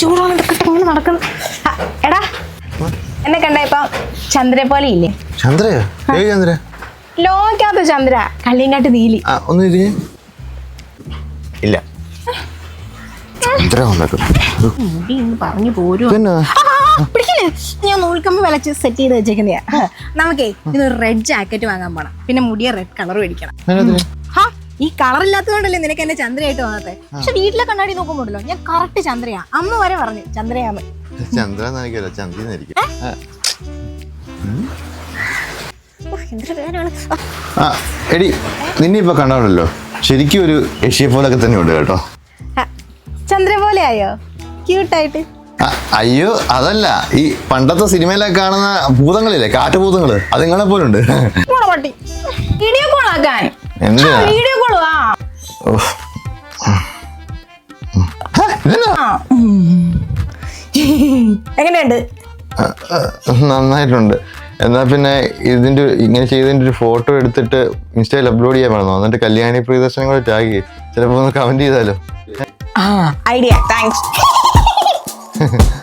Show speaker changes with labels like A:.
A: ചൂടാണ് ഇതൊക്കെ ഇങ്ങനെ നടക്കുന്നു. ആ, എടാ എന്നെ കണ്ട ഇപ്പൊ ചന്ദ്രയെ പോലെ ഇല്ലേ?
B: ചന്ദ്രയോ? ചന്ദ്ര
A: ലോകാത്ത ചന്ദ്ര കള്ളിയങ്കാട്ട് നീലി.
B: ആ ഒന്ന് ഇരി ഇല്ല. ചന്ദ്ര വന്നേക്കും.
A: മുടി ഇന്ന് പറഞ്ഞു പോരും
B: പിന്നെ?
A: പിടിക്കില്ലേ? ഞാൻ നൂൽക്കമ്പ് വിളച്ച് സെറ്റ് ചെയ്ത് വെച്ചേക്കുന്നയാ. നമുക്കേ ഇത് റെഡ് ജാക്കറ്റ് വാങ്ങാൻ പോണം. പിന്നെ മുടിയ റെഡ് കളർ മേടിക്കണം. ഈ കളർ ഇല്ലാത്തതുകൊണ്ടല്ലേ നിനക്ക് എന്നെ ചന്ദ്രയായിട്ട് വന്നത്? പക്ഷെ വീട്ടിലെ കണ്ണാടി നോക്കുമ്പോണ്ടല്ലോ ഞാൻ കറക്റ്റ് ചന്ദ്രയാ. അമ്മ വരെ പറഞ്ഞു ചന്ദ്രയാമ
B: ചന്ദ്ര എന്നായിരിക്കുമല്ലോ ചന്ദ്ര എന്നായിരിക്കും
A: ഓ, ആ,
B: ആ എടി നിന്നെ ഇപ്പൊ കണ്ടാണല്ലോ ശരിക്കും ഒരു ഏഷ്യ പോലൊക്കെ തന്നെ ഉണ്ട് കേട്ടോ.
A: ചന്ദ്ര പോലെ ആയോ? ക്യൂട്ടായിട്ട്
B: അയ്യോ അതല്ല. ഈ പണ്ടത്തെ സിനിമയിലൊക്കെ കാണുന്ന ഭൂതങ്ങളില്ലേ കാട്ടുഭൂതങ്ങൾ അതുങ്ങളെ പോലുണ്ട്
A: വീഡിയോ കോൾ ആക്കാൻ. വീഡിയോ എങ്ങനെയുണ്ട്?
B: നന്നായിട്ടുണ്ട്. എന്നാ പിന്നെ ഇതിന്റെ ഇങ്ങനെ ചെയ്തതിന്റെ ഒരു ഫോട്ടോ എടുത്തിട്ട് ഇൻസ്റ്റയിൽ അപ്ലോഡ് ചെയ്യാൻ പറഞ്ഞു. എന്നിട്ട് കല്യാണി പ്രിയദർശനം കൂടെ ടാഗ് ചിലപ്പോൾ ചിലപ്പോ ഒന്ന് കമന്റ് ചെയ്താലോ?
A: ഐഡിയ. താങ്ക്സ്